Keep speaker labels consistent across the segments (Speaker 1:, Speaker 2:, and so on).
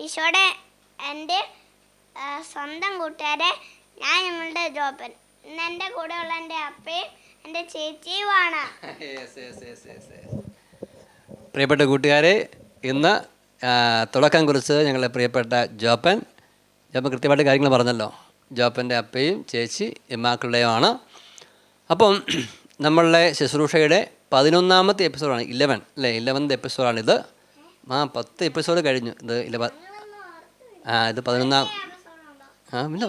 Speaker 1: ഈശോയുടെ എന്റെ സ്വന്തം കൂട്ടുകാരെ ഞാൻ നിങ്ങളുടെ ജോപ്പൻ. ഇന്ന് എന്റെ കൂടെയുള്ള എന്റെ അപ്പയും എന്റെ ചേച്ചിയുമാണ്
Speaker 2: പ്രിയപ്പെട്ട കൂട്ടുകാരെ ഇന്ന് തുടക്കം കുറിച്ച് ഞങ്ങളുടെ പ്രിയപ്പെട്ട ജോപ്പൻ. ജോപ്പൻ കൃത്യമായിട്ട് കാര്യങ്ങൾ പറഞ്ഞല്ലോ. ജോപ്പന്റെ അപ്പയും ചേച്ചി ഇമ്മാക്കളുടെയുമാണ് അപ്പം നമ്മളുടെ ശുശ്രൂഷയുടെ പതിനൊന്നാമത്തെ എപ്പിസോഡാണ് ഇലവൻ അല്ലേ? ഇലവൻത് എപ്പിസോഡാണിത് ആ പത്ത് എപ്പിസോഡ് കഴിഞ്ഞു. ഇത് ഇല്ല ആ ഇത് പതിനൊന്നാം ആ പിന്നെ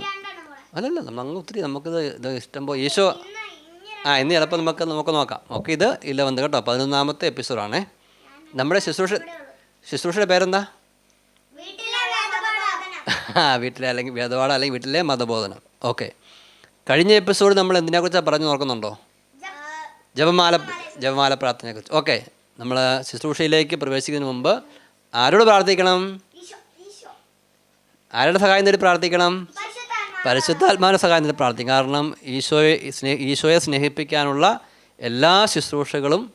Speaker 2: അല്ലല്ല നമ്മൾ ഒത്തിരി നമുക്കിത് ഇത് ഇഷ്ടം പോ ഈശോ ആ ഇന്ന് ചിലപ്പോൾ നമുക്ക് നമുക്ക് നോക്കാം. ഓക്കെ ഇത് ഇല്ല വന്ന് കേട്ടോ. പതിനൊന്നാമത്തെ എപ്പിസോഡാണേ നമ്മുടെ ശുശ്രൂഷ ശുശ്രൂഷയുടെ പേരെന്താ. ആ വീട്ടിലെ അല്ലെങ്കിൽ വേദപാഠം അല്ലെങ്കിൽ വീട്ടിലെ മതബോധനം. ഓക്കെ. കഴിഞ്ഞ എപ്പിസോഡ് നമ്മൾ എന്തിനെക്കുറിച്ചാണ് പറഞ്ഞു നോക്കുന്നുണ്ടോ ജപമാല ജപമാല പ്രാർത്ഥനയെക്കുറിച്ച്. ഓക്കെ. നമ്മൾ ശുശ്രൂഷയിലേക്ക് പ്രവേശിക്കുന്നതിന് മുമ്പ് ആരോട് പ്രാർത്ഥിക്കണം. ആരുടെ സഹായം തേടി പ്രാർത്ഥിക്കണം?
Speaker 1: പരിശുദ്ധാത്മാ.
Speaker 2: പരിശുദ്ധാത്മാവിന്റെ സഹായം തേടി പ്രാർത്ഥിക്കും കാരണം ഈശോയെ സ്നേഹ ഈശോയെ സ്നേഹിപ്പിക്കാനുള്ള എല്ലാ ശുശ്രൂഷകളും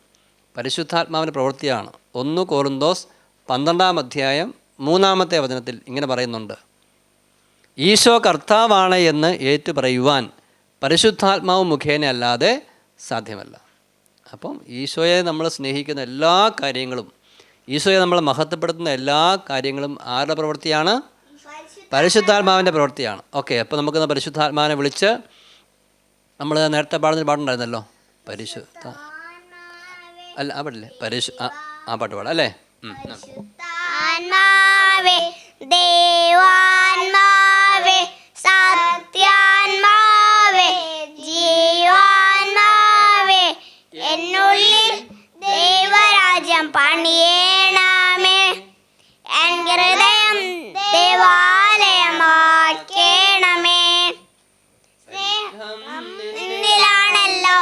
Speaker 2: പരിശുദ്ധാത്മാവിന്റെ പ്രവൃത്തിയാണ്. ഒന്ന് കോറിന്തോസ് പന്ത്രണ്ടാം അധ്യായം മൂന്നാമത്തെ വചനത്തിൽ ഇങ്ങനെ പറയുന്നുണ്ട്. ഈശോ കർത്താവാണ് എന്ന് ഏറ്റു പറയുവാൻ പരിശുദ്ധാത്മാവ് മുഖേന അല്ലാതെ സാധ്യമല്ല. അപ്പം ഈശോയെ നമ്മൾ സ്നേഹിക്കുന്ന എല്ലാ കാര്യങ്ങളും ഈശോയെ നമ്മൾ മഹത്വപ്പെടുത്തുന്ന എല്ലാ കാര്യങ്ങളും ആരുടെ പ്രവൃത്തിയാണ്? പരിശുദ്ധാത്മാവിന്റെ പ്രവൃത്തിയാണ്. ഓക്കെ അപ്പോൾ നമുക്ക് പരിശുദ്ധാത്മാവിനെ വിളിച്ച് നമ്മൾ നേരത്തെ പാടുന്നൊരു പാട്ടുണ്ടായിരുന്നല്ലോ? പരിശുദ്ധ അല്ല ആ പാടില്ലേ പരിശു ആ പാട്ട് പാടാം അല്ലേ?
Speaker 1: ദേവാത്മാവേ സത്യാത്മാവേ ജീവാത്മാവേ എന്നുള്ളിൽ ദൈവരാജ്യം പണിയേണമേ എൻ ഹൃദയം ദേവാലയമാക്കേണമേ നിന്നിലാണല്ലോ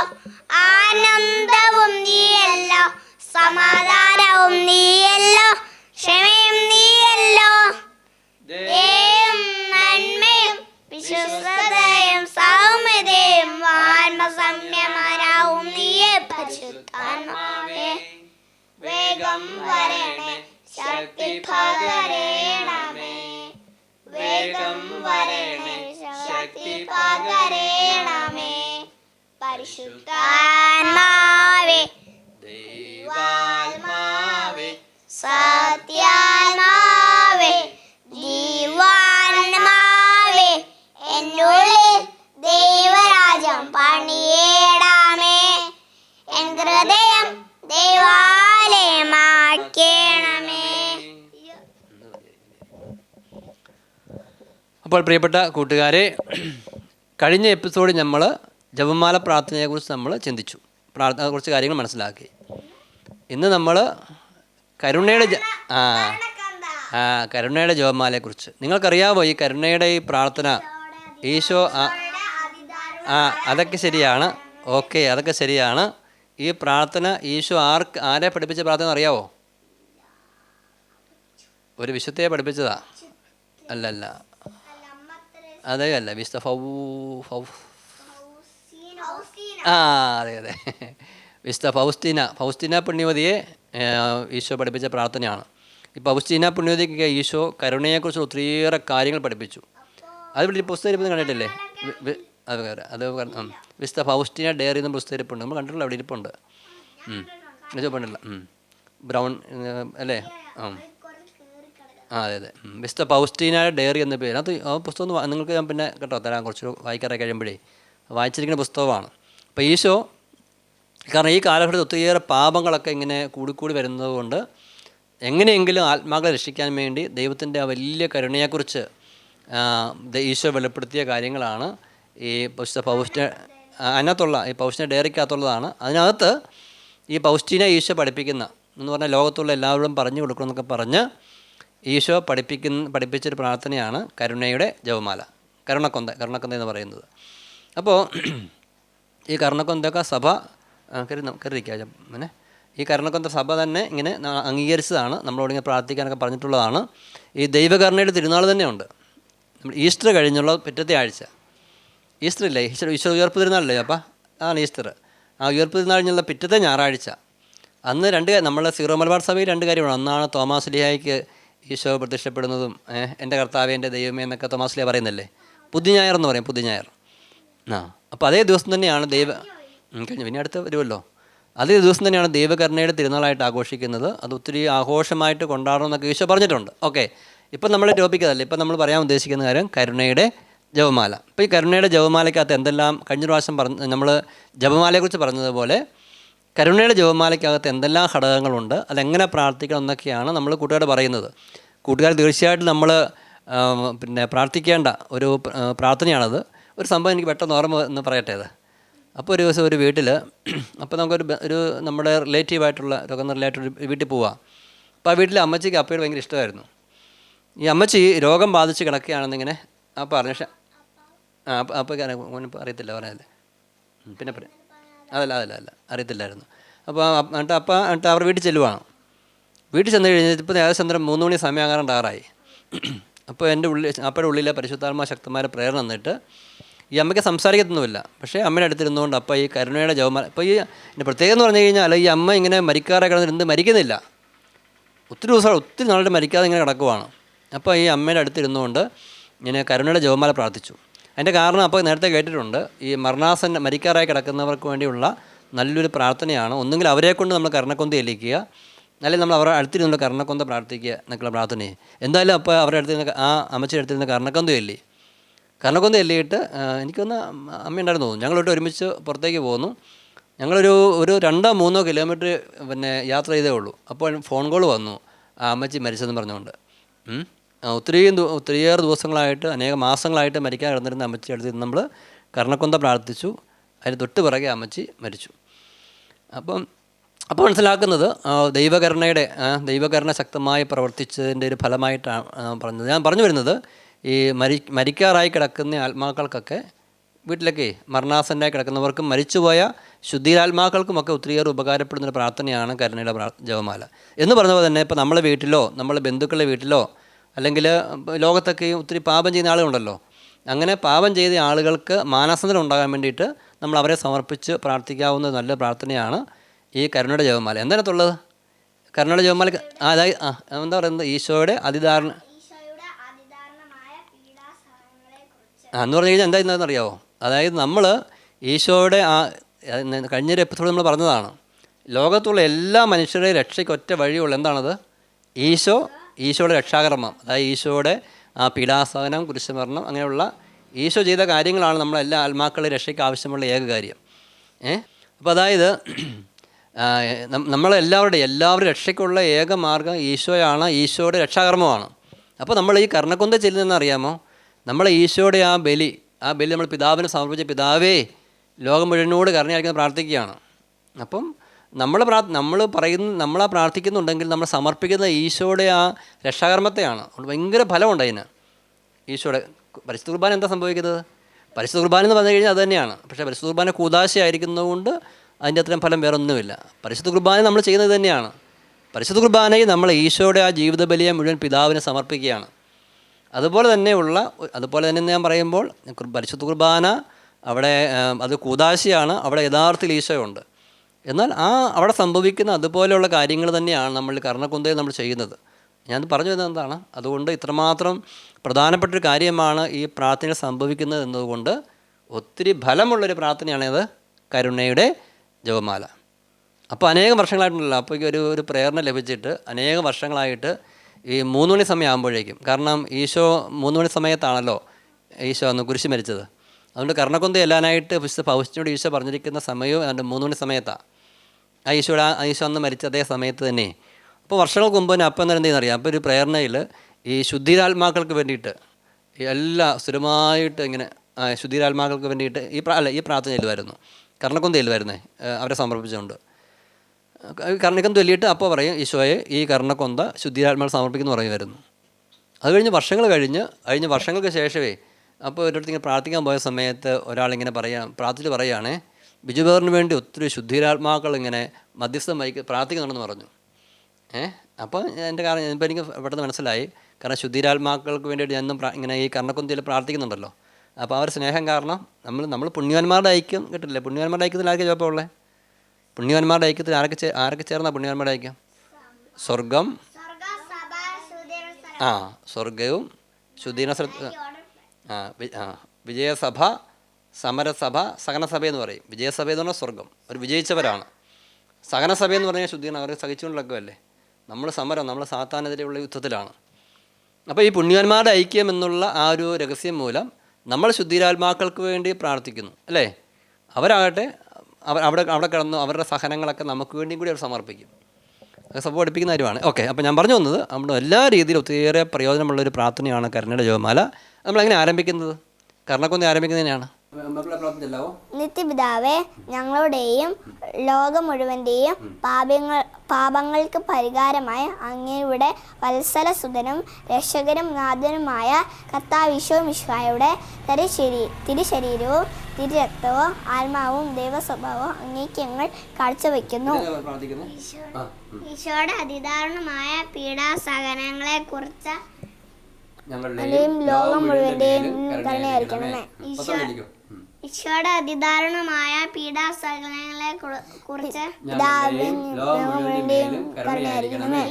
Speaker 1: ആനന്ദവും നീയല്ലോ സമാധാനവും നീയല്ലോ ക്ഷമയും നീയല്ലോ. ദയും നന്മയും വിശ്വസ്തയും സൗമ്യതയും ആത്മസംയമനാവും നീയെ പരിശുദ്ധാത്മാവേ. വേഗം വരണേ ശക്തി പകരേണമേ വേഗം വരണേ ശക്തി പകരേണമേ പരിശുദ്ധാത്മാവേ എൻ ഹൃദയം
Speaker 2: അപ്പോൾ പ്രിയപ്പെട്ട കൂട്ടുകാരെ കഴിഞ്ഞ എപ്പിസോഡിൽ നമ്മൾ ജപമാല പ്രാർത്ഥനയെക്കുറിച്ച് നമ്മൾ ചിന്തിച്ചു. പ്രാർത്ഥന കുറച്ച് കാര്യങ്ങൾ മനസ്സിലാക്കി. ഇന്ന് നമ്മൾ കരുണയുടെ ആ. ആ കരുണയുടെ ജപമാലയെക്കുറിച്ച് നിങ്ങൾക്കറിയാവോ ഈ കരുണയുടെ ഈ പ്രാർത്ഥന? ഈശോ ആ. ആ അതൊക്കെ ശരിയാണ്. ഓക്കെ അതൊക്കെ ശരിയാണ്. ഈ പ്രാർത്ഥന ഈശോ ആർക്ക് ആരെ പഠിപ്പിച്ച പ്രാർത്ഥന അറിയാവോ? ഒരു വിശുദ്ധയെ പഠിപ്പിച്ചതാ. അല്ലല്ല. അതേ അല്ല. വിശുദ്ധ ഫൗ ഫൗ ആ അതെ അതെ. വിശുദ്ധ ഫൗസ്തീന ഫൗസ്തീന പുണ്യവതിയെ ഈശോ പഠിപ്പിച്ച പ്രാർത്ഥനയാണ്. ഈ ഫൗസ്തീന പുണ്യവതിക്ക് ഈശോ കരുണയെക്കുറിച്ച് ഒത്തിരിയേറെ കാര്യങ്ങൾ പഠിപ്പിച്ചു. അത് ഇവിടെ ഈ പുസ്തകം ഇരിപ്പുണ്ട് കണ്ടിട്ടില്ലേ? അത് അത് വിശുദ്ധ ഫൗസ്തീന ഡയറി എന്ന പുസ്തകം ഇരിപ്പുണ്ട്. നമ്മൾ കണ്ടിട്ടില്ല അവിടെ ഇരിപ്പുണ്ട്. ചോപ്പുണ്ടല്ലോ ബ്രൗൺ അല്ലേ? ആ അതെ അതെ. മിസ്റ്റർ പൗസ്റ്റീന ഡയറി എന്ന പേര്. അത് ആ പുസ്തകം നിങ്ങൾക്ക് ഞാൻ പിന്നെ കേട്ടോ തരാം. കുറച്ച് വായിക്കാറായി കഴിയുമ്പോഴേ. വായിച്ചിരിക്കുന്ന പുസ്തകമാണ്. അപ്പോൾ ഈശോ കാരണം ഈ കാലഘട്ടത്തിൽ ഒത്തിരിയേറെ പാപങ്ങളൊക്കെ ഇങ്ങനെ കൂടിക്കൂടി വരുന്നത് കൊണ്ട് എങ്ങനെയെങ്കിലും ആത്മാക്കളെ രക്ഷിക്കാൻ വേണ്ടി ദൈവത്തിന്റെ ആ വലിയ കരുണയെക്കുറിച്ച് ഈശോ വെളിപ്പെടുത്തിയ കാര്യങ്ങളാണ് ഈ പൗസ്റ്റ ആ, അതിനകത്തുള്ള ഈ പൗസ്റ്റിന ഡയറിക്കകത്തുള്ളതാണ്. അതിനകത്ത് ഈ പൗസ്റ്റീന ഈശോ പഠിപ്പിക്കുന്ന എന്ന് പറഞ്ഞാൽ ലോകത്തുള്ള എല്ലാവരും പറഞ്ഞു കൊടുക്കണമെന്നൊക്കെ പറഞ്ഞ് ഈശോ പഠിപ്പിക്കുന്ന പഠിപ്പിച്ചൊരു പ്രാർത്ഥനയാണ് കരുണയുടെ ജവമാല കരുണക്കൊന്ത കരുണക്കൊന്ത എന്ന് പറയുന്നത്. അപ്പോൾ ഈ കർണക്കൊന്തൊക്കെ സഭ കയറി ന- പിന്നെ ഈ കരുണക്കൊന്ത സഭ തന്നെ ഇങ്ങനെ അംഗീകരിച്ചതാണ്. നമ്മളോട് ഇങ്ങനെ പ്രാർത്ഥിക്കാനൊക്കെ പറഞ്ഞിട്ടുള്ളതാണ്. ഈ ദൈവകരുണയുടെ തിരുനാൾ തന്നെയുണ്ട്. നമ്മൾ ഈസ്റ്റർ കഴിഞ്ഞുള്ള പിറ്റത്തെ ആഴ്ച. ഈസ്റ്റർ ഇല്ലേ? ഈസ്റ്റർ ഈശ്വര ഉയർപ്പ് തിരുനാളല്ലേ അപ്പം? അതാണ് ഈസ്റ്റർ. ആ ഉയർപ്പ് തിരുനാൾ കഴിഞ്ഞുള്ള പിറ്റത്തെ ഞായറാഴ്ച. അന്ന് രണ്ട് നമ്മളെ സീറോ മലബാർ സഭയിൽ രണ്ട് കാര്യമാണ്. ഒന്നാണ് തോമാസ് ലിയായിക്ക് ഈശോ പ്രത്യക്ഷപ്പെടുന്നതും എന്റെ കർത്താവ് എന്റെ ദൈവമേ എന്നൊക്കെ തോമാസ് ലിയ പറയുന്നില്ലേ പുതിഞ്ഞായർ ഞായർ എന്ന് പറയും പുതിഞ്ഞായർ ഞായർ ആ അപ്പോൾ അതേ ദിവസം തന്നെയാണ് ദൈവ കഴിഞ്ഞു പിന്നെ അടുത്ത് വരുമല്ലോ. അതേ ദിവസം തന്നെയാണ് ദൈവകരുണയുടെ തിരുനാളായിട്ട് ആഘോഷിക്കുന്നത്. അത് ഒത്തിരി ആഘോഷമായിട്ട് കൊണ്ടാടണം എന്നൊക്കെ ഈശോ പറഞ്ഞിട്ടുണ്ട്. ഓക്കെ ഇപ്പം നമ്മുടെ ടോപ്പിക് അതല്ല? ഇപ്പം നമ്മൾ പറയാൻ ഉദ്ദേശിക്കുന്ന കാര്യം കരുണയുടെ ജപമാല. ഇപ്പോൾ ഈ കരുണയുടെ ജപമാലയ്ക്കകത്ത് എന്തെല്ലാം കഴിഞ്ഞ പ്രാവശ്യം പറഞ്ഞ് നമ്മൾ ജപമാലയെക്കുറിച്ച് പറഞ്ഞതുപോലെ കരുണയുടെ ജപമാലയ്ക്കകത്ത് എന്തെല്ലാം ഘടകങ്ങളുണ്ട് അതെങ്ങനെ പ്രാർത്ഥിക്കണം എന്നൊക്കെയാണ് നമ്മൾ കൂട്ടുകാർ പറയുന്നത്. കൂട്ടുകാർ തീർച്ചയായിട്ടും നമ്മൾ പിന്നെ പ്രാർത്ഥിക്കേണ്ട ഒരു പ്രാർത്ഥനയാണത്. ഒരു സംഭവം എനിക്ക് പെട്ടെന്ന് ഓർമ്മ എന്ന് പറയട്ടെ അത്? അപ്പോൾ ഒരു ദിവസം ഒരു വീട്ടിൽ അപ്പോൾ നമുക്കൊരു ഒരു നമ്മുടെ റിലേറ്റീവായിട്ടുള്ള രോഗം റിലേറ്റഡ് വീട്ടിൽ പോവാം. അപ്പോൾ ആ വീട്ടിലെ അമ്മച്ചിക്ക് അപ്പയോട് ഭയങ്കര ഇഷ്ടമായിരുന്നു. ഈ അമ്മച്ചി രോഗം ബാധിച്ച് കിടക്കുകയാണെന്നിങ്ങനെ ആ പറഞ്ഞു പക്ഷേ ആ അപ്പം അപ്പോൾ അറിയത്തില്ല പറഞ്ഞത്. പിന്നെ പറയാം അതല്ല അതല്ല അല്ല അറിയത്തില്ലായിരുന്നു. അപ്പോൾ അപ്പ- എന്നിട്ട് അപ്പം എന്നിട്ട് അവർ വീട്ടിൽ ചെല്ലുവാണ് വീട്ടിൽ ചെന്ന് കഴിഞ്ഞാൽ ഇപ്പോൾ ഏകദേശം അന്നേരം മൂന്ന് മണി സമയം ആകാറുണ്ട് ആറായി അപ്പോൾ എന്റെ ഉള്ളിൽ അപ്പയുടെ ഉള്ളിലെ പരിശുദ്ധാത്മാ ശക്തന്മാരെ പ്രേരണ തന്നിട്ട് ഈ അമ്മയ്ക്ക് സംസാരിക്കത്തൊന്നുമില്ല. പക്ഷേ അമ്മയുടെ അടുത്തിരുന്നുകൊണ്ട് അപ്പം ഈ കരുണയുടെ ജവമാല അപ്പോൾ ഈ എന്റെ പ്രത്യേകം എന്ന് പറഞ്ഞു കഴിഞ്ഞാൽ ഈ അമ്മ ഇങ്ങനെ മരിക്കാറെ കിടന്നിരുന്ന് മരിക്കുന്നില്ല. ഒത്തിരി ദിവസം ഒത്തിരി നാളുടെ മരിക്കാതെ ഇങ്ങനെ കിടക്കുവാണ്. അപ്പോൾ ഈ അമ്മയുടെ അടുത്തിരുന്നുകൊണ്ട് ഇങ്ങനെ കരുണയുടെ ജവമാല പ്രാർത്ഥിച്ചു. അതിന്റെ കാരണം അപ്പോൾ നേരത്തെ കേട്ടിട്ടുണ്ട്. ഈ മരണാസന്ന മരിക്കാറായി കിടക്കുന്നവർക്ക് വേണ്ടിയുള്ള നല്ലൊരു പ്രാർത്ഥനയാണ്. ഒന്നുകിൽ അവരെ കൊണ്ട് നമ്മൾ കർണക്കൊന്ത ഏൽപ്പിക്കുക അല്ലെങ്കിൽ നമ്മൾ അവരുടെ അടുത്തിരുന്നുള്ള കർണക്കൊന്ത പ്രാർത്ഥിക്കുക എന്നൊക്കെയുള്ള പ്രാർത്ഥനയെ. എന്തായാലും അപ്പോൾ അവരുടെ അടുത്തിരുന്ന ആ അമ്മച്ചിയുടെ അടുത്തിരുന്ന കർണക്കൊന്ത ചൊല്ലി കർണക്കൊന്ത എല്ലിയിട്ട് എനിക്കൊന്ന് അമ്മ ഉണ്ടായിരുന്നു തോന്നുന്നു. ഞങ്ങളോട്ട് ഒരുമിച്ച് പുറത്തേക്ക് പോന്നു. ഞങ്ങളൊരു ഒരു രണ്ടോ മൂന്നോ കിലോമീറ്റർ പിന്നെ യാത്ര ചെയ്തേ ഉള്ളൂ. അപ്പോൾ ഫോൺ കോൾ വന്നു. ആ അമ്മച്ചി മരിച്ചെന്ന് പറഞ്ഞുകൊണ്ട്. ഒത്തിരിയും ഒത്തിരിയേറെ ദിവസങ്ങളായിട്ട് അനേക മാസങ്ങളായിട്ട് മരിക്കാൻ കിടന്നിരുന്ന അമ്മച്ചി അടുത്ത് നമ്മൾ കർണക്കൊന്ത പ്രാർത്ഥിച്ചു. അതിന് തൊട്ട് പിറകെ അമ്മച്ചി മരിച്ചു. അപ്പം അപ്പോൾ മനസ്സിലാക്കുന്നത് ദൈവകരണയുടെ ദൈവകരുണ ശക്തമായി പ്രവർത്തിച്ചതിന്റെ ഒരു ഫലമായിട്ടാണ് പറഞ്ഞത്. ഞാൻ പറഞ്ഞു വരുന്നത് ഈ മരി മരിക്കാറായി കിടക്കുന്ന ആത്മാക്കൾക്കൊക്കെ വീട്ടിലൊക്കെ മരണാസന്നായി കിടക്കുന്നവർക്കും മരിച്ചുപോയ ശുദ്ധീരാത്മാക്കൾക്കുമൊക്കെ ഒത്തിരിയേറെ ഉപകാരപ്പെടുന്ന ഒരു പ്രാർത്ഥനയാണ് കരുണയുടെ ജപമാല. എന്ന് പറഞ്ഞ പോലെ തന്നെ ഇപ്പോൾ നമ്മളെ വീട്ടിലോ നമ്മളെ ബന്ധുക്കളുടെ വീട്ടിലോ അല്ലെങ്കിൽ ലോകത്തൊക്കെ ഒത്തിരി പാപം ചെയ്യുന്ന ആളുകളുണ്ടല്ലോ. അങ്ങനെ പാപം ചെയ്ത ആളുകൾക്ക് മാനസന്തരം ഉണ്ടാകാൻ വേണ്ടിയിട്ട് നമ്മൾ അവരെ സമർപ്പിച്ച് പ്രാർത്ഥിക്കാവുന്ന നല്ല പ്രാർത്ഥനയാണ് ഈ കരുണയുടെ ജപമാല. എന്തിനകത്തുള്ളത്? കരുണയുടെ ജപമാല അതായത് എന്താ പറയുന്നത്? ഈശോയുടെ അതിദാരണ
Speaker 1: ഈശോയുടെ അതിദാരുണമായ പീഡാസഹനങ്ങളെ കുറിച്ച്
Speaker 2: ആ, എന്ന് പറഞ്ഞു കഴിഞ്ഞാൽ എന്താ എന്താണെന്ന് അറിയാമോ അതായത് നമ്മൾ ഈശോയുടെ ആ കഴിഞ്ഞ ഒരു എപ്പിസോഡ് നമ്മൾ പറഞ്ഞതാണ്. ലോകത്തുള്ള എല്ലാ മനുഷ്യരുടെയും രക്ഷയ്ക്ക് ഒറ്റ വഴിയുള്ള. എന്താണത്? ഈശോ ഈശോയുടെ രക്ഷാകർമ്മം. അതായത് ഈശോയുടെ ആ പീഡാസഹനം കുരിശുമരണം അങ്ങനെയുള്ള ഈശോ ചെയ്ത കാര്യങ്ങളാണ് നമ്മളെല്ലാ ആത്മാക്കളുടെ രക്ഷയ്ക്ക് ആവശ്യമുള്ള ഏക കാര്യം. ഏ? അപ്പോൾ അതായത് നമ്മളെല്ലാവരുടെ എല്ലാവരുടെ രക്ഷയ്ക്കുള്ള ഏക മാർഗം ഈശോയാണ് ഈശോയുടെ രക്ഷാകർമ്മമാണ്. അപ്പോൾ നമ്മൾ ഈ കർണക്കൊന്ത ചെല്ലുന്നതെന്ന് അറിയാമോ? നമ്മൾ ഈശോയുടെ ആ ബലി ആ ബലി നമ്മൾ പിതാവിന് സമർപ്പിച്ച പിതാവേ ലോകം മുഴുവനോട് കരുണയായിരിക്കുന്ന പ്രാർത്ഥിക്കുകയാണ്. അപ്പം നമ്മൾ പ്രാ നമ്മൾ പറയുന്ന നമ്മളാ പ്രാർത്ഥിക്കുന്നുണ്ടെങ്കിൽ നമ്മൾ സമർപ്പിക്കുന്ന ഈശോയുടെ ആ രക്ഷാകർമ്മത്തെയാണ്. അതുകൊണ്ട് ഭയങ്കര ഫലമുണ്ട് അതിന്. ഈശോയുടെ പരിശുദ്ധ കുർബാന എന്താ സംഭവിക്കുന്നത്? പരിശുദ്ധ കുർബാന എന്ന് പറഞ്ഞു കഴിഞ്ഞാൽ അത് തന്നെയാണ്. പക്ഷേ പരിശുദ്ധ കുർബാന കൂതാശയായിരിക്കുന്നതുകൊണ്ട് അതിന്റെ അത്രയും ഫലം വേറെ ഒന്നുമില്ല പരിശുദ്ധ കുർബാന നമ്മൾ ചെയ്യുന്നത് തന്നെയാണ്. പരിശുദ്ധ കുർബാനയിൽ നമ്മൾ ഈശോയുടെ ആ ജീവിത ബലിയെ മുഴുവൻ പിതാവിനെ സമർപ്പിക്കുകയാണ്. അതുപോലെ തന്നെയുള്ള അതുപോലെ തന്നെ ഞാൻ പറയുമ്പോൾ പരിശുദ്ധ കുർബാന അവിടെ അത് കൂതാശിയാണ് അവിടെ യഥാർത്ഥത്തിൽ ഈശോയുണ്ട് എന്നാൽ ആ അവിടെ സംഭവിക്കുന്ന അതുപോലെയുള്ള കാര്യങ്ങൾ തന്നെയാണ് നമ്മൾ കർണക്കുന്തയിൽ നമ്മൾ ചെയ്യുന്നത്. ഞാൻ പറഞ്ഞു വരുന്നത് എന്താണ്? അതുകൊണ്ട് ഇത്രമാത്രം പ്രധാനപ്പെട്ടൊരു കാര്യമാണ് ഈ പ്രാർത്ഥന സംഭവിക്കുന്നത് എന്നതുകൊണ്ട് ഒത്തിരി ഫലമുള്ളൊരു പ്രാർത്ഥനയാണേത് കരുണയുടെ ജപമാല. അപ്പോൾ അനേകം വർഷങ്ങളായിട്ടുണ്ടല്ലോ അപ്പോൾ ഒരു ഒരു പ്രേരണ ലഭിച്ചിട്ട് അനേകം വർഷങ്ങളായിട്ട് ഈ മൂന്ന് മണി സമയം ആകുമ്പോഴേക്കും കാരണം ഈശോ മൂന്ന് മണി സമയത്താണല്ലോ ഈശോ അന്ന് കുരിശ് മരിച്ചത്. അതുകൊണ്ട് കർണക്കൊന്ത എല്ലാനായിട്ട് വിശുദ്ധ പൗസ്റ്റിനോട് ഈശോ പറഞ്ഞിരിക്കുന്ന സമയവും അതിന്റെ മൂന്ന് മണി സമയത്താണ് ആ ഈശോയുടെ ആ ഈശോ അന്ന് മരിച്ച അതേ സമയത്ത് തന്നെ. അപ്പോൾ വർഷങ്ങൾക്ക് മുമ്പ് തന്നെ അപ്പം തന്നെ എന്തെന്ന് അറിയാം അപ്പോൾ ഒരു പ്രേരണയിൽ ഈ ശുദ്ധിരാത്മാക്കൾക്ക് വേണ്ടിയിട്ട് എല്ലാ സ്ഥിരമായിട്ട് ഇങ്ങനെ ശുദ്ധിരാത്മാക്കൾക്ക് വേണ്ടിയിട്ട് ഈ പ്രാ അല്ല ഈ പ്രാർത്ഥനയിൽ വരുന്നു കർണക്കൊന്തയിൽ വരുന്നേ അവരെ സമർപ്പിച്ചുകൊണ്ട്. കർണിക്കം തൊല്ലിയിട്ട് അപ്പോൾ പറയും ഈശോയെ ഈ കർണക്കൊന്ത ശുദ്ധിരാത്മാവ് സമർപ്പിക്കുന്നു പറയുമായിരുന്നു. അത് കഴിഞ്ഞ് വർഷങ്ങൾ കഴിഞ്ഞ് കഴിഞ്ഞ് വർഷങ്ങൾക്ക് ശേഷമേ അപ്പോൾ ഒരിടത്ത് ഇങ്ങനെ പ്രാർത്ഥിക്കാൻ പോയ സമയത്ത് ഒരാളിങ്ങനെ പറയാം പ്രാർത്ഥിച്ച് പറയുകയാണേ ബിജുബേറിന് വേണ്ടി ഒത്തിരി ശുദ്ധിരാത്മാക്കൾ ഇങ്ങനെ മധ്യസ്ഥം വഹിക്ക് പ്രാർത്ഥിക്കുന്നുണ്ടെന്ന് പറഞ്ഞു. ഏഹ് അപ്പോൾ എന്റെ കാരണം ഇപ്പോൾ എനിക്ക് പെട്ടെന്ന് മനസ്സിലായി. കാരണം ശുദ്ധിരാത്മാക്കൾക്ക് വേണ്ടിയിട്ട് ഞാൻ ഇങ്ങനെ ഈ കർണക്കൊന്തിയിൽ പ്രാർത്ഥിക്കുന്നുണ്ടല്ലോ. അപ്പോൾ ആ ഒരു സ്നേഹം കാരണം നമ്മൾ നമ്മൾ പുണ്യവാന്മാരുടെ ഐക്യം കിട്ടില്ലേ? പുണ്യവാന്മാരുടെ ഐക്യത്തിൽ ആർക്കും കുഴപ്പമുള്ളത് പുണ്യവാന്മാരുടെ ഐക്യത്തിൽ ആരൊക്കെ ആരൊക്കെ ചേർന്ന പുണ്യവാന്മാരുടെ ഐക്യം? സ്വർഗം. ആ സ്വർഗവും ശുദ്ധീന ആ ആ വിജയസഭ സമരസഭ സഹനസഭ എന്ന് പറയും. വിജയസഭ എന്ന് പറഞ്ഞാൽ സ്വർഗം. ഒരു വിജയിച്ചവരാണ്. സഹനസഭ എന്ന് പറഞ്ഞാൽ ശുദ്ധീകരണം അവർ സഹിച്ചുകൊണ്ടിരിക്കുമല്ലേ നമ്മൾ സമരം നമ്മൾ സാത്താനെതിരെയുള്ള യുദ്ധത്തിലാണ്. അപ്പോൾ ഈ പുണ്യവാന്മാരുടെ ഐക്യം എന്നുള്ള ആ ഒരു രഹസ്യം മൂലം നമ്മൾ ശുദ്ധീരാത്മാക്കൾക്ക് വേണ്ടി പ്രാർത്ഥിക്കുന്നു അല്ലേ? അവരാകട്ടെ അവർ അവിടെ അവിടെ കിടന്ന് അവരുടെ സഹനങ്ങളൊക്കെ നമുക്ക് വേണ്ടിയും കൂടി അവർ സമർപ്പിക്കും. അത് സഭ പഠിപ്പിക്കുന്ന കാര്യമാണ്. ഓക്കെ അപ്പോൾ ഞാൻ പറഞ്ഞു വന്നത് നമ്മുടെ എല്ലാ രീതിയിലും ഒത്തിരിയേറെ പ്രയോജനമുള്ള ഒരു പ്രാർത്ഥനയാണ് കരുണയുടെ ജപമാല. നമ്മളെങ്ങനെ ആരംഭിക്കുന്നത്? കർണക്കൊന്നി ആരംഭിക്കുന്നതിനാണ്
Speaker 1: നിത്യപിതാവേ ഞങ്ങളുടെയും ലോകം മുഴുവന്റെയും പാപങ്ങൾ പാപങ്ങൾക്ക് പരിഹാരമായ അങ്ങയുടെ വത്സല വത്സലസുതനും രക്ഷകനും നാഥനുമായ കർത്താവിശോ മിശ്രായുടെ തിരുശരീ തിരുശരീരവും തിരുരക്തവും ആത്മാവും ദൈവസ്വഭാവവും അങ്ങേക്ക് ഞങ്ങൾ കാഴ്ചവെക്കുന്നു. ഈശോയുടെ അതിദാരുണമായ പീഡാസഹനങ്ങളെ കുറിച്ച്
Speaker 2: ഞങ്ങളുടെയും
Speaker 1: ലോകം മുഴുവന്റെയും
Speaker 2: കരുണയായിരിക്കണമേ.
Speaker 1: കരുണയായിരിക്കണമേ. ഈശോയുടെ അതിദാരുണമായ പീഡാസഹനങ്ങളെ കുറിച്ച്.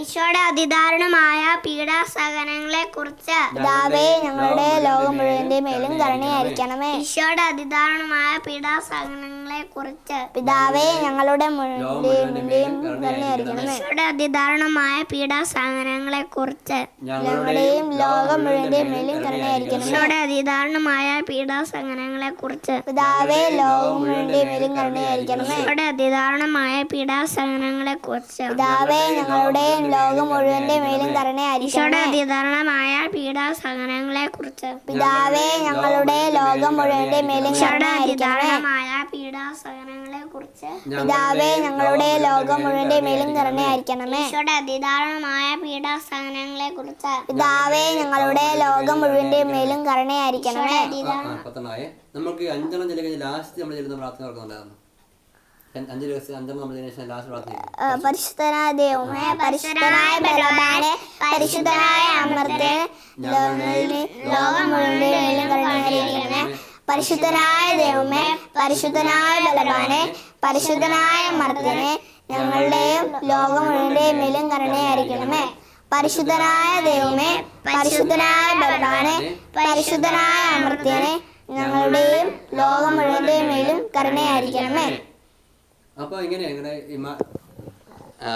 Speaker 1: ഈശോയുടെ അതിദാരുണമായ പീഡാസഹനങ്ങളെ കുറിച്ച്
Speaker 2: ദാവേ
Speaker 1: ഞങ്ങളുടെ ലോകം മുഴുവന്റെ മേലും കരുണയായിരിക്കണമേ. ഈശോയുടെ അതിദാരുണമായ പീഡാസഹനങ്ങളെ കുറിച്ച് പിതാവേ ഞങ്ങളുടെ മുഴുവന്റെയും കരുണയായിരിക്കണമേ. ഈശോയുടെ അതിദാരുണമായ പീഡാസഹനങ്ങളെ കുറിച്ച് ഞങ്ങളുടെയും ലോകം മുഴുവന്റെ മേലും കരുണയായിരിക്കണം ഈശോയുടെ അതിദാരുണമായ പീഡാസഹനങ്ങളെ കുറിച്ച് പിതാവേ ലോകം മുഴുവന്റെ മേലും കരുണയായിരിക്കണമേ. ഈശോയുടെ അതിദാരുണമായ പീഡാസഹനങ്ങളെ കുറിച്ച് പിതാവേ ഞങ്ങളുടെ ലോകം മുഴുവന്റെ മേലും കരുണയായിരിക്കണമേ. അതിദാരുണമായ പീഡാസഹനങ്ങളെ കുറിച്ച് പിതാവേ ഞങ്ങളുടെ ലോകം മുഴുവന്റെ മേലും കരുണയായിരിക്കണമേ പീഡാസഹനങ്ങളെ കുറിച്ച് പിതാവേ ഞങ്ങളുടെ ലോകം മുഴുവന്റെ മേലും കരുണയായിരിക്കണമേ. അതിദാരുണമായ പീഡാസഹനങ്ങളെ കുറിച്ച് പിതാവേ ഞങ്ങളുടെ ലോകം മുഴുവന്റെ മേലും കരുണയായിരിക്കണമേ.
Speaker 2: നമുക്ക് അഞ്ചെണ്ണം ചെല്ലി കഴിഞ്ഞ് ലാസ്റ്റ് നമ്മൾ ചെല്ലുന്ന പ്രാർത്ഥന ഓർക്കുന്നുണ്ടായിരുന്നു അഞ്ച് ദിവസം അഞ്ചെണ്ണം നമ്മൾ ശേഷം ലാസ്റ്റ് പ്രാർത്ഥന
Speaker 1: പരിശുദ്ധനായ ദൈവമേ പരിശുദ്ധനായ ബലവാനെ പരിശുദ്ധനായ ലോകം ദൈവമേ പരിശുദ്ധനായ ബലവാനെ പരിശുദ്ധനായ അമർത്തിനെ ഞങ്ങളുടെയും ലോകം മേലും കരുണയായിരിക്കണമേ. പരിശുദ്ധനായ ദൈവമേ പരിശുദ്ധനായ ബലവാനെ പരിശുദ്ധനായ അമർത്തിനെ ഞങ്ങളുടെയും ലോകം മുഴുവന്റെ മേലും കരുണയായിരിക്കണമേ.
Speaker 2: അപ്പോൾ ഇങ്ങനെ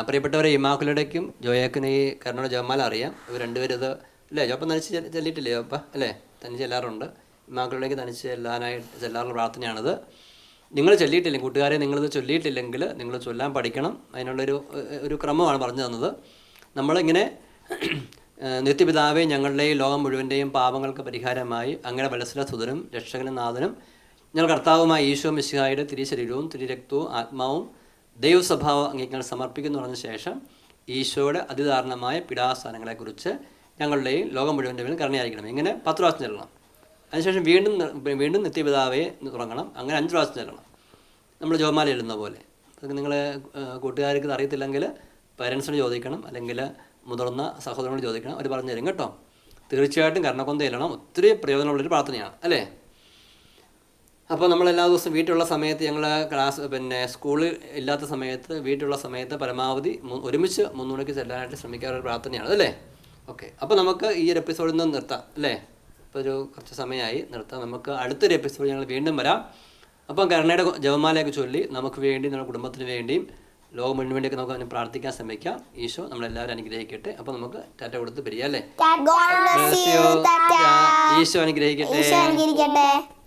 Speaker 2: പ്രിയപ്പെട്ടവരെ ഇമാക്കുലടയ്ക്കും ജോയക്കിന് ഈ കരുണയുടെ ജോമാല അറിയാം. ഇവർ രണ്ടുപേരും ഇത് അല്ലേ? ജോപ്പ തനിച്ച് ചെല്ലിട്ടില്ലേ ജോപ്പ അല്ലേ? തനിച്ച് ചെല്ലാറുണ്ട്. ഇമാക്കുലടയ്ക്ക് തനിച്ച് ചെല്ലാനായിട്ട് ചെല്ലാറുള്ള പ്രാർത്ഥനയാണിത്. നിങ്ങൾ ചൊല്ലിയിട്ടില്ല? കൂട്ടുകാരെ നിങ്ങളിത് ചൊല്ലിയിട്ടില്ലെങ്കിൽ നിങ്ങൾ ചൊല്ലാൻ പഠിക്കണം. അതിനുള്ളൊരു ഒരു ക്രമമാണ് പറഞ്ഞു തന്നത്. നമ്മളിങ്ങനെ നിത്യപിതാവേ ഞങ്ങളുടെ ഈ ലോകം മുഴുവന്റെയും പാപങ്ങൾക്ക് പരിഹാരമായി അങ്ങനെ വലസ്വര സുതനും രക്ഷകനും നാഥനും ഞങ്ങൾ കർത്താവുമായ ഈശോ മിശിഹായുടെ തിരിശരീരവും തിരിരക്തവും ആത്മാവും ദൈവസ്വഭാവം അംഗീകാരം സമർപ്പിക്കുന്നു പറഞ്ഞ ശേഷം ഈശോയുടെ അതിദാരണമായ പിടാസ്ഥാനങ്ങളെക്കുറിച്ച് ഞങ്ങളുടെയും ലോകം മുഴുവന്റെ മേലും കരുണയായിരിക്കണം. ഇങ്ങനെ പത്ത് പ്രാവശ്യം ചെല്ലണം. അതിനുശേഷം വീണ്ടും വീണ്ടും നിത്യപിതാവെ തുടങ്ങണം. അങ്ങനെ അഞ്ച് പ്രാവശ്യം ചെല്ലണം. നമ്മൾ ജോമാല എഴുതുന്ന പോലെ അതൊക്കെ നിങ്ങൾ കൂട്ടുകാർക്ക് അറിയത്തില്ലെങ്കിൽ പേരൻസിനോട് ചോദിക്കണം. അല്ലെങ്കിൽ മുതിർന്ന സഹോദരനോട് ചോദിക്കണം. അവർ പറഞ്ഞു തരും കേട്ടോ. തീർച്ചയായിട്ടും കർണക്കൊന്ത ഇല്ലണം ഒത്തിരി പ്രയോജനമുള്ളൊരു പ്രാർത്ഥനയാണ് അല്ലേ? അപ്പോൾ നമ്മൾ എല്ലാ ദിവസവും വീട്ടിലുള്ള സമയത്ത് ഞങ്ങൾ ക്ലാസ് പിന്നെ സ്കൂളിൽ ഇല്ലാത്ത സമയത്ത് വീട്ടിലുള്ള സമയത്ത് പരമാവധി ഒരുമിച്ച് മുന്നൂണിക്ക് ചെല്ലാനായിട്ട് ശ്രമിക്കാറൊരു പ്രാർത്ഥനയാണ് അല്ലേ? ഓക്കെ. അപ്പോൾ നമുക്ക് ഈ ഒരു എപ്പിസോഡിൽ നിന്ന് നിർത്താം അല്ലേ? ഇപ്പോൾ ഒരു കുറച്ച് സമയമായി നിർത്താം. നമുക്ക് അടുത്തൊരു എപ്പിസോഡ് ഞങ്ങൾ വീണ്ടും വരാം. അപ്പം കരുണയുടെ ജപമാലയൊക്കെ ചൊല്ലി നമുക്ക് വേണ്ടി നമ്മുടെ കുടുംബത്തിന് വേണ്ടിയും ലോകം മുഴുവൻ വേണ്ടിയൊക്കെ നമുക്ക് അതിന് പ്രാർത്ഥിക്കാൻ ശ്രമിക്കാം. ഈശോ നമ്മളെല്ലാവരും അനുഗ്രഹിക്കട്ടെ. അപ്പൊ നമുക്ക് ടാറ്റ കൊടുത്ത് പിരിയല്ലേ
Speaker 1: ഈശോ അനുഗ്രഹിക്കട്ടെ.